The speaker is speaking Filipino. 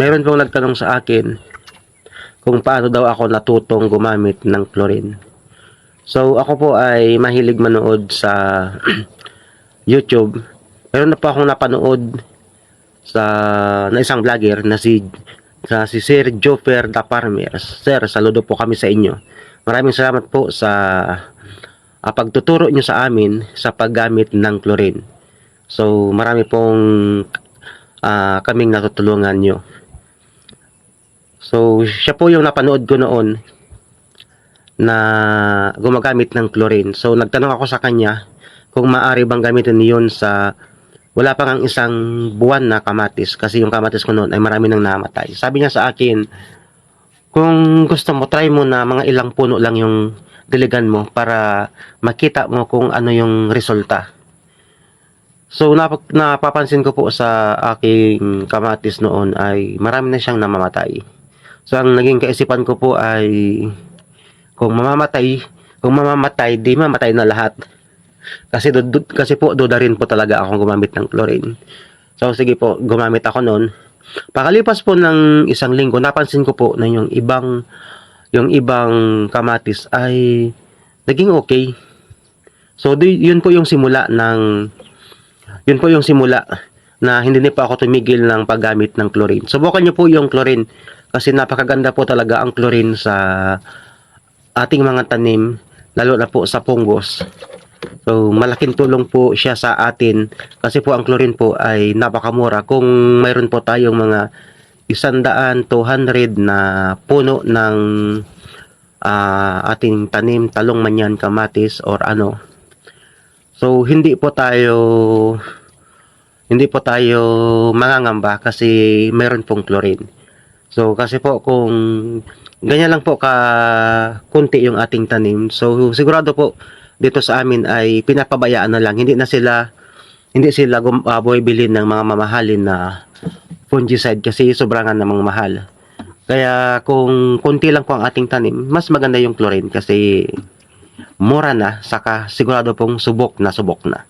Meron pong nagtanong sa akin kung paano daw ako natutong gumamit ng chlorine. So ako po ay mahilig manood sa YouTube. Meron na po akong napanood sa na isang vlogger na si na si Sir Jofer da. Sir, saludo po kami sa inyo. Maraming salamat po sa ah, pagtuturo nyo sa amin sa paggamit ng chlorine. So marami pong ah, kaming natutulungan nyo. So siya po yung napanood ko noon na gumagamit ng chlorine. So nagtanong ako sa kanya kung maaari bang gamitin niyon sa wala pa ang isang buwan na kamatis kasi yung kamatis ko noon ay marami nang namatay. Sabi niya sa akin, kung gusto mo, try mo na mga ilang puno lang yung diligan mo para makita mo kung ano yung resulta. So nap- napapansin ko po sa aking kamatis noon ay marami na siyang namamatay. So ang naging kaisipan ko po ay kung mamamatay, kung mamamatay, di mamatay na lahat. Kasi du- du- kasi po duda rin po talaga akong gumamit ng chlorine. So sige po, gumamit ako noon. Pakalipas po ng isang linggo, napansin ko po na yung ibang yung ibang kamatis ay naging okay. So di, yun po yung simula ng yun po yung simula na hindi na po ako tumigil ng paggamit ng chlorine. Subukan niyo po yung chlorine kasi napakaganda po talaga ang chlorine sa ating mga tanim, lalo na po sa punggos. So, malaking tulong po siya sa atin kasi po ang chlorine po ay napakamura. Kung mayroon po tayong mga isandaan, 200 na puno ng ah, ating tanim, talong man yan, kamatis, or ano. So, hindi po tayo hindi po tayo mangangamba kasi mayroon pong chlorine. So, kasi po kung ganyan lang po ka kunti yung ating tanim, so sigurado po dito sa amin ay pinapabayaan na lang. Hindi na sila hindi sila uh, bumibili ng mga mamahalin na fungicide kasi sobrang na mga mahal. Kaya kung kunti lang po ang ating tanim, mas maganda yung chlorine kasi mura na, saka sigurado pong subok na subok na.